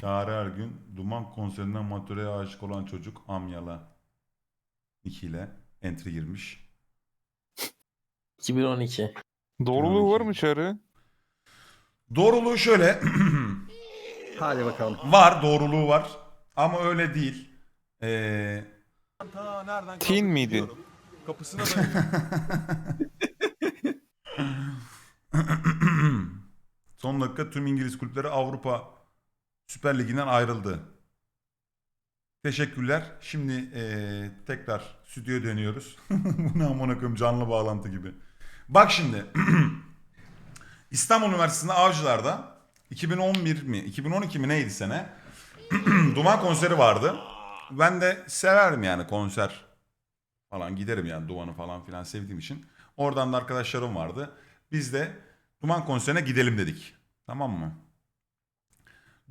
Çağrı Ergün, Duman konserinden Matura'ya aşık olan çocuk Amyala. 2 ile entry girmiş. 2012. Doğruluğu var mı çağrı? Doğruluğu şöyle. Hadi bakalım. var, doğruluğu var. Ama öyle değil. Ee, Teen miydi? Kapısına dayanıyor. Son dakika tüm İngiliz kulüpleri Avrupa Süper Ligi'nden ayrıldı. Teşekkürler. Şimdi eee, tekrar stüdyoya dönüyoruz. Bu ne amına koyayım canlı bağlantı gibi. Bak şimdi. İstanbul Üniversitesi'nde Avcılar'da 2011 mi 2012 mi neydi sene? Duman konseri vardı. Ben de severim yani konser falan giderim yani Duman'ı falan filan sevdiğim için. Oradan da arkadaşlarım vardı. Biz de Duman konserine gidelim dedik. Tamam mı?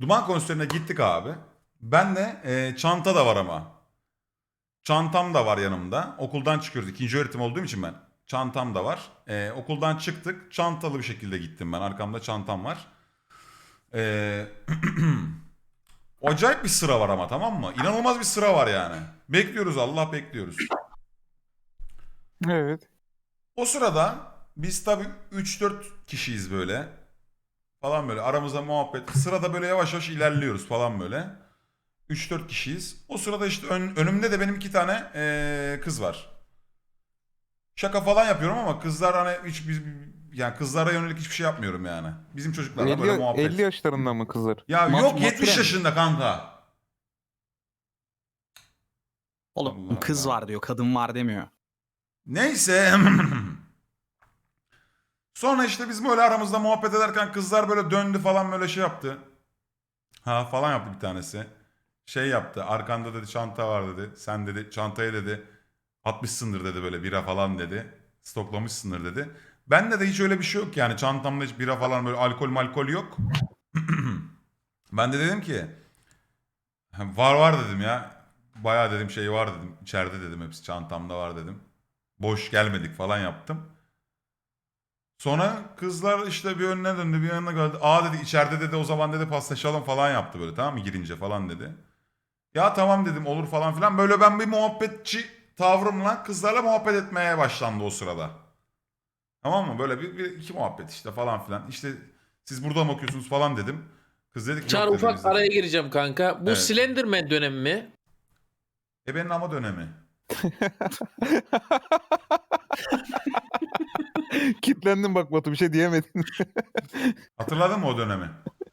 Duman konserine gittik abi. Ben de e, çanta da var ama. Çantam da var yanımda. Okuldan çıkıyoruz. İkinci öğretim olduğum için ben. Çantam da var. E, okuldan çıktık. Çantalı bir şekilde gittim ben. Arkamda çantam var. E, acayip bir sıra var ama tamam mı? İnanılmaz bir sıra var yani. Bekliyoruz Allah bekliyoruz. Evet. O sırada biz tabii 3-4 kişiyiz böyle. Falan böyle aramızda muhabbet. Sırada böyle yavaş yavaş ilerliyoruz falan böyle. 3-4 kişiyiz. O sırada işte ön- önümde de benim iki tane eee, kız var. Şaka falan yapıyorum ama kızlar hani hiç biz yani kızlara yönelik hiçbir şey yapmıyorum yani. Bizim çocuklarla böyle 50, muhabbet. 50 yaşlarında mı kızlar? Ya Mat- yok matren 70 mi? yaşında kanka. Oğlum Allah kız Allah. var diyor, kadın var demiyor. Neyse. Sonra işte biz böyle aramızda muhabbet ederken kızlar böyle döndü falan böyle şey yaptı. Ha falan yaptı bir tanesi. Şey yaptı. Arkanda dedi çanta var dedi. Sen dedi çantaya dedi atmışsındır dedi böyle bira falan dedi. Stoklamışsındır dedi. Bende de hiç öyle bir şey yok yani. Çantamda hiç bira falan böyle alkol malkol yok. ben de dedim ki var var dedim ya. Bayağı dedim şey var dedim. İçeride dedim hepsi çantamda var dedim boş gelmedik falan yaptım. Sonra kızlar işte bir önüne döndü bir yanına geldi. Aa dedi içeride dedi o zaman dedi paslaşalım falan yaptı böyle tamam mı girince falan dedi. Ya tamam dedim olur falan filan. Böyle ben bir muhabbetçi tavrımla kızlarla muhabbet etmeye başlandı o sırada. Tamam mı? Böyle bir, bir iki muhabbet işte falan filan. İşte siz burada mı okuyorsunuz falan dedim. Kız dedi ki Çağrı yok ufak bizde. araya gireceğim kanka. Bu Evet. Slenderman dönemi mi? E benim ama dönemi. Kitlendim bak Batu bir şey diyemedin. Hatırladın mı o dönemi?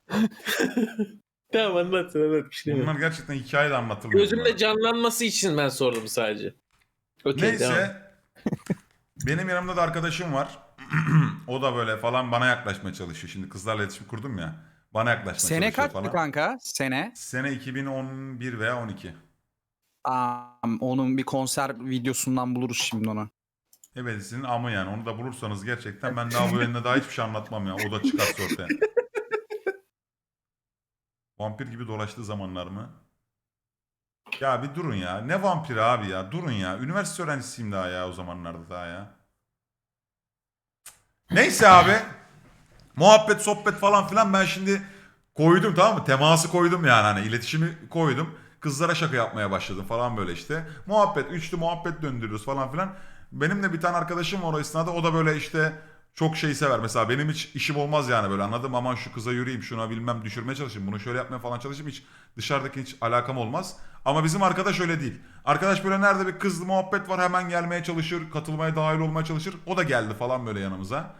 Tamam anlat anlat bir şey Bunlar gerçekten hikaye de anlatılmıyor. Gözümde canlanması için ben sordum sadece. Okey Neyse. devam. benim yanımda da arkadaşım var. o da böyle falan bana yaklaşmaya çalışıyor. Şimdi kızlarla iletişim kurdum ya. Bana yaklaşmaya Sene çalışıyor kaçtı falan. kanka? Sene. Sene 2011 veya 12. Aa, onun bir konser videosundan buluruz şimdi onu. Ebedisinin amı yani. Onu da bulursanız gerçekten ben daha bu yayında daha hiçbir şey anlatmam ya. O da çıkarsa ortaya. Vampir gibi dolaştığı zamanlar mı? Ya bir durun ya. Ne vampiri abi ya? Durun ya. Üniversite öğrencisiyim daha ya o zamanlarda daha ya. Neyse abi. Muhabbet, sohbet falan filan ben şimdi koydum tamam mı? Teması koydum yani hani iletişimi koydum. Kızlara şaka yapmaya başladım falan böyle işte. Muhabbet, üçlü muhabbet döndürüyoruz falan filan. Benim de bir tane arkadaşım var o esnada. O da böyle işte çok şey sever. Mesela benim hiç işim olmaz yani böyle anladım. Aman şu kıza yürüyeyim, şuna bilmem düşürmeye çalışayım. Bunu şöyle yapmaya falan çalışayım. Hiç dışarıdaki hiç alakam olmaz. Ama bizim arkadaş öyle değil. Arkadaş böyle nerede bir kızlı muhabbet var hemen gelmeye çalışır. Katılmaya dahil olmaya çalışır. O da geldi falan böyle yanımıza.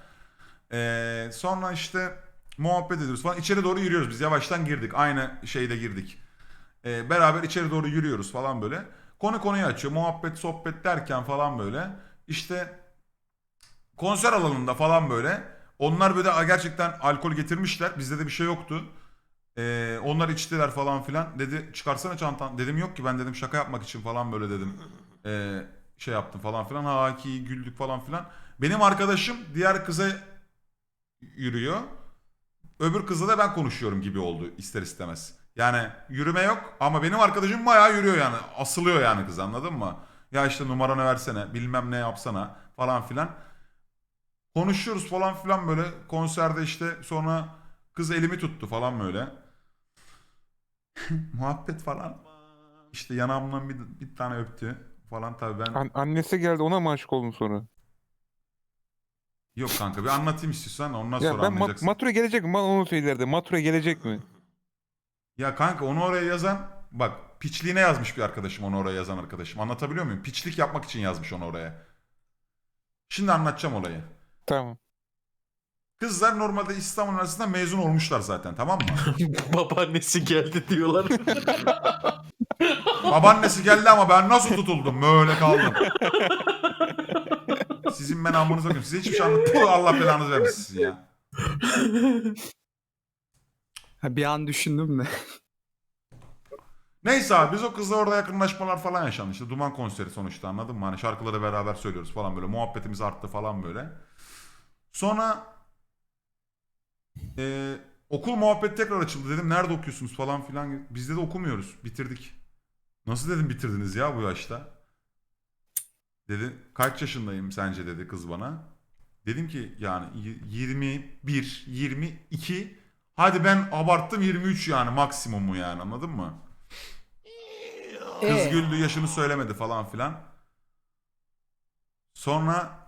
Ee, sonra işte muhabbet ediyoruz falan. İçeri doğru yürüyoruz. Biz yavaştan girdik. Aynı şeyde girdik. Ee, beraber içeri doğru yürüyoruz falan böyle. Konu konuyu açıyor. Muhabbet, sohbet derken falan böyle. İşte konser alanında falan böyle. Onlar böyle gerçekten alkol getirmişler. Bizde de bir şey yoktu. Ee, onlar içtiler falan filan. Dedi çıkarsana çantan. Dedim yok ki ben dedim şaka yapmak için falan böyle dedim. Ee, şey yaptım falan filan. Ha ki güldük falan filan. Benim arkadaşım diğer kıza yürüyor. Öbür kızla da ben konuşuyorum gibi oldu ister istemez. Yani yürüme yok ama benim arkadaşım bayağı yürüyor yani. Asılıyor yani kız anladın mı? Ya işte numaranı versene bilmem ne yapsana falan filan. Konuşuyoruz falan filan böyle konserde işte sonra kız elimi tuttu falan böyle. Muhabbet falan. İşte yanağımdan bir, bir tane öptü falan tabii ben. An- annesi geldi ona mı aşık oldun sonra? Yok kanka bir anlatayım istiyorsan ondan Ya sonra ben ma- anlayacaksın. Matura gelecek mi? Bana onu söylerdi. Matura gelecek mi? Ya kanka onu oraya yazan bak piçliğine yazmış bir arkadaşım onu oraya yazan arkadaşım. Anlatabiliyor muyum? Piçlik yapmak için yazmış onu oraya. Şimdi anlatacağım olayı. Tamam. Kızlar normalde İstanbul Üniversitesi'nden mezun olmuşlar zaten tamam mı? Babaannesi geldi diyorlar. Babaannesi geldi ama ben nasıl tutuldum? Böyle kaldım. Sizin ben amınıza koyayım. Size hiçbir şey anlatmıyorum. Allah belanızı vermesin sizin ya. Ha, bir an düşündüm de. Neyse abi biz o kızla orada yakınlaşmalar falan yaşandı. İşte Duman konseri sonuçta anladın mı? Hani şarkıları beraber söylüyoruz falan böyle. Muhabbetimiz arttı falan böyle. Sonra e, okul muhabbet tekrar açıldı. Dedim nerede okuyorsunuz falan filan. Biz de okumuyoruz. Bitirdik. Nasıl dedim bitirdiniz ya bu yaşta? Dedi kaç yaşındayım sence dedi kız bana. Dedim ki yani y- 21, 22 hadi ben abarttım 23 yani maksimumu yani anladın mı? Kız güldü yaşını söylemedi falan filan. Sonra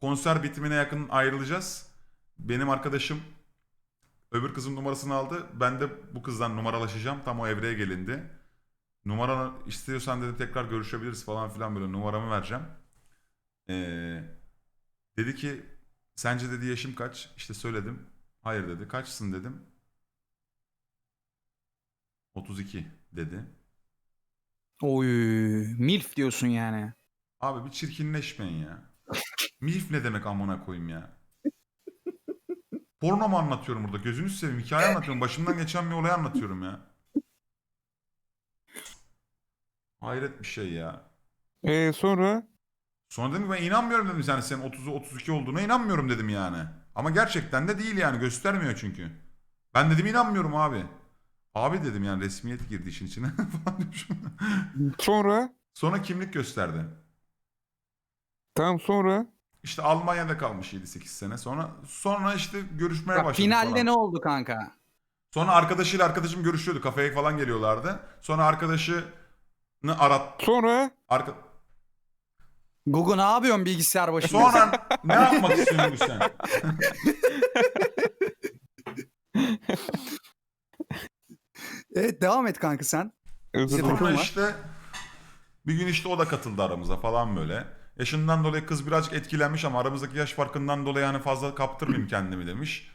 konser bitimine yakın ayrılacağız. Benim arkadaşım öbür kızın numarasını aldı. Ben de bu kızdan numaralaşacağım. Tam o evreye gelindi. Numaranı istiyorsan dedi tekrar görüşebiliriz falan filan böyle numaramı vereceğim. Ee, dedi ki sence dedi yaşım kaç? İşte söyledim. Hayır dedi. Kaçsın dedim. 32 dedi. Oy, milf diyorsun yani. Abi bir çirkinleşmeyin ya. Milf ne demek amına koyayım ya. Porno mu anlatıyorum burada? Gözünü seveyim. Hikaye anlatıyorum. Başımdan geçen bir olay anlatıyorum ya. Hayret bir şey ya. Ee, sonra Sonra dedim ki ben inanmıyorum dedim yani senin 30'u 32 olduğuna inanmıyorum dedim yani. Ama gerçekten de değil yani göstermiyor çünkü. Ben dedim inanmıyorum abi. Abi dedim yani resmiyet girdi işin içine falan demişim. sonra Sonra kimlik gösterdi. tamam sonra İşte Almanya'da kalmış 7-8 sene sonra. Sonra işte görüşmeye Bak, başladık finalde falan. ne oldu kanka? Sonra arkadaşıyla arkadaşım görüşüyordu. Kafeye falan geliyorlardı. Sonra arkadaşını arat... sonra Arka... Google ne yapıyorsun bilgisayar başında? Sonra ne yapmak istiyorsun sen? Evet devam et kanka sen. Sonra işte bir gün işte o da katıldı aramıza falan böyle. Yaşından dolayı kız birazcık etkilenmiş ama aramızdaki yaş farkından dolayı hani fazla kaptırmayayım kendimi demiş.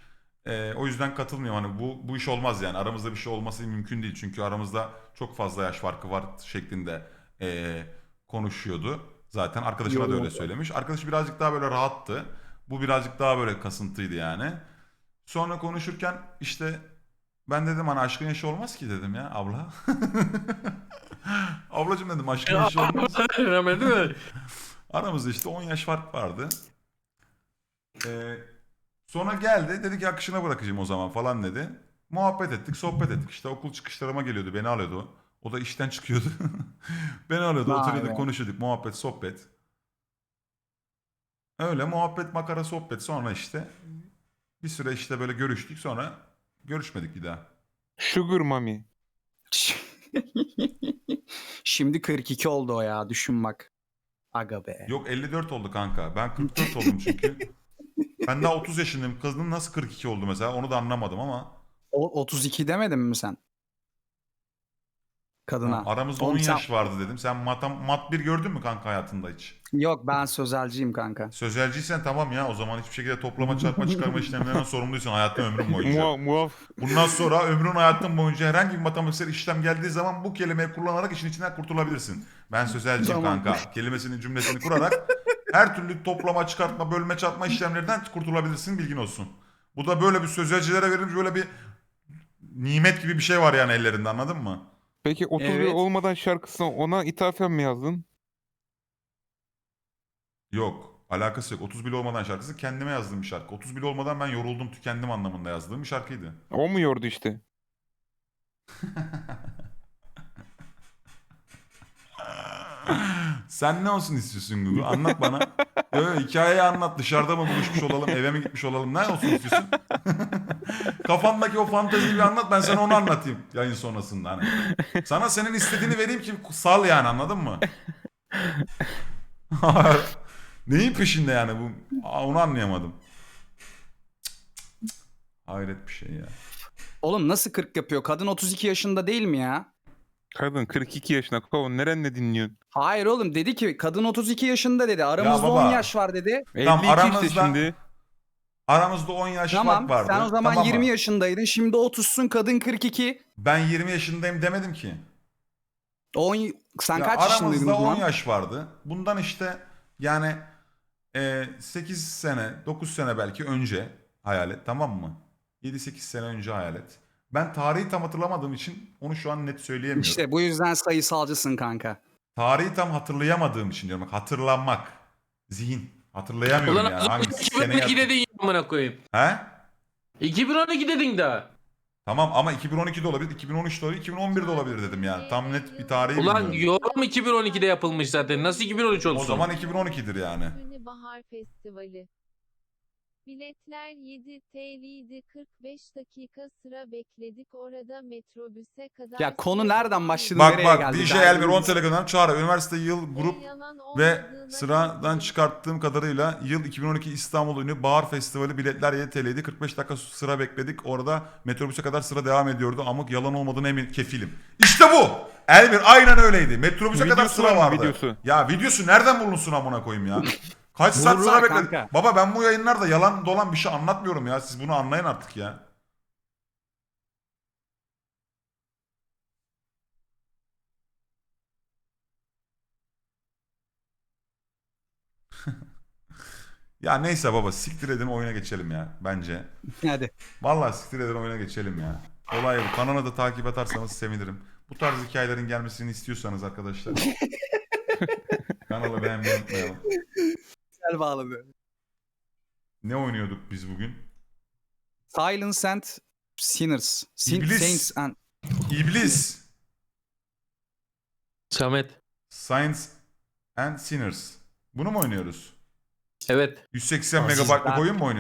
Ee, o yüzden katılmıyorum. Hani bu bu iş olmaz yani. Aramızda bir şey olması mümkün değil. Çünkü aramızda çok fazla yaş farkı var şeklinde ee, konuşuyordu. Zaten arkadaşına da öyle söylemiş. Arkadaşı birazcık daha böyle rahattı. Bu birazcık daha böyle kasıntıydı yani. Sonra konuşurken işte ben dedim hani aşkın yaşı olmaz ki dedim ya abla. Ablacım dedim aşkın yaşı olmaz. Hemen değil mi? Aramızda işte 10 yaş fark vardı. Ee, sonra geldi dedi ki akışına bırakacağım o zaman falan dedi. Muhabbet ettik sohbet ettik işte okul çıkışlarıma geliyordu beni alıyordu. o. O da işten çıkıyordu. beni alıyordu Vay oturuyorduk be. konuşuyorduk muhabbet sohbet. Öyle muhabbet makara sohbet sonra işte bir süre işte böyle görüştük sonra görüşmedik bir daha. Sugar Mami. Şimdi 42 oldu o ya düşün bak. Aga be. Yok 54 oldu kanka. Ben 44 oldum çünkü. Ben daha 30 yaşındayım. Kızın nasıl 42 oldu mesela onu da anlamadım ama. O, 32 demedin mi sen? Kadına. Aramızda Oğlum 10 sen- yaş vardı dedim. Sen matam, mat 1 gördün mü kanka hayatında hiç? Yok ben sözelciyim kanka. Sözelciysen tamam ya o zaman hiçbir şekilde toplama çarpma çıkarma işlemlerinden sorumluysan hayatın ömrün boyunca. Muaf, muaf. Bundan sonra ömrün hayatın boyunca herhangi bir matematiksel işlem geldiği zaman bu kelimeyi kullanarak işin içinden kurtulabilirsin. Ben sözelciyim Tamam. kanka. Kelimesini cümlesini kurarak her türlü toplama, çıkartma, bölme, çarpma işlemlerinden kurtulabilirsin bilgin olsun. Bu da böyle bir sözelcilere verilmiş böyle bir nimet gibi bir şey var yani ellerinde anladın mı? Peki 30 Evet. olmadan şarkısına ona ithafen mi yazdın? Yok. Alakası yok. 30 bile olmadan şarkısı kendime yazdığım bir şarkı. 30 bile olmadan ben yoruldum tükendim anlamında yazdığım bir şarkıydı. O mu yordu işte? Sen ne olsun istiyorsun Gugu? Anlat bana. Yo, yo, hikayeyi anlat. Dışarıda mı buluşmuş olalım, eve mi gitmiş olalım? Ne olsun istiyorsun? Kafandaki o fanteziyi bir anlat. Ben sana onu anlatayım yayın sonrasında. Hani. Sana senin istediğini vereyim ki sal yani anladın mı? Neyin peşinde yani bu? Aa, onu anlayamadım. Hayret bir şey ya. Oğlum nasıl 40 yapıyor? Kadın 32 yaşında değil mi ya? Kadın 42 yaşında. Kavun nerenle dinliyorsun? Hayır oğlum dedi ki kadın 32 yaşında dedi. Aramızda baba. 10 yaş var dedi. 52 Tamam, işte aramızda- şimdi. Aramızda 10 yaş Tamam fark vardı. sen o zaman Tamam mı? 20 yaşındaydın. Şimdi 30'sun kadın 42. Ben 20 yaşındayım demedim ki. 10 sen Ya kaç yaşındaydın aramızda o 10 zaman? yaş vardı. Bundan işte yani e, 8 sene, 9 sene belki önce hayal et tamam mı? 7-8 sene önce hayal et. Ben tarihi tam hatırlamadığım için onu şu an net söyleyemiyorum. İşte bu yüzden sayısalcısın kanka. Tarihi tam hatırlayamadığım için diyorum. Bak, hatırlanmak. Zihin. Hatırlayamıyorum Ulan az önce Hangi sene 2012 dedin ya amına koyayım. He? 2012 dedin daha. Tamam ama 2012'de olabilir, 2013'de olabilir, 2011'de olabilir dedim yani. Tam net bir tarihi Ulan bilmiyorum. yorum 2012'de yapılmış zaten. Nasıl 2013 olsun? O zaman 2012'dir yani. Bahar Festivali. Biletler 7 TL'ydi 45 dakika sıra bekledik orada metrobüse kadar. Ya konu sıra nereden başladı? Bak nereye bak geldi? DJ Elmer 10 Telegram'dan Çağrı. Üniversite yıl grup Yalan ve olmadığına sıradan çıkarttığım kadarıyla yıl 2012 İstanbul ünlü Bahar Festivali biletler 7 TL'ydi. 45 dakika sıra bekledik. Orada metrobüse kadar sıra devam ediyordu. Amık yalan olmadığına emin kefilim. İşte bu. Elmer aynen öyleydi. Metrobüse kadar Videosu sıra var mı, vardı. videosu? Ya videosu nereden bulunsun amına koyayım ya? Kaç saat Vururlar sıra bekledik. kanka. Baba ben bu yayınlarda yalan dolan bir şey anlatmıyorum ya. Siz bunu anlayın artık ya. Ya neyse baba siktir edin oyuna geçelim ya bence. Hadi. Vallahi siktir edin oyuna geçelim ya. Olay bu. Kanalı da takip atarsanız sevinirim. Bu tarz hikayelerin gelmesini istiyorsanız arkadaşlar. Kanalı beğenmeyi unutmayalım. Güzel bağladı. Ne oynuyorduk biz bugün? Silence and Sinners. Sin- İblis. Saints and... İblis. Samet. Science and Sinners. Bunu mu oynuyoruz? Evet. 180 Aa, siz- megabaytlık oyun mu oynuyoruz?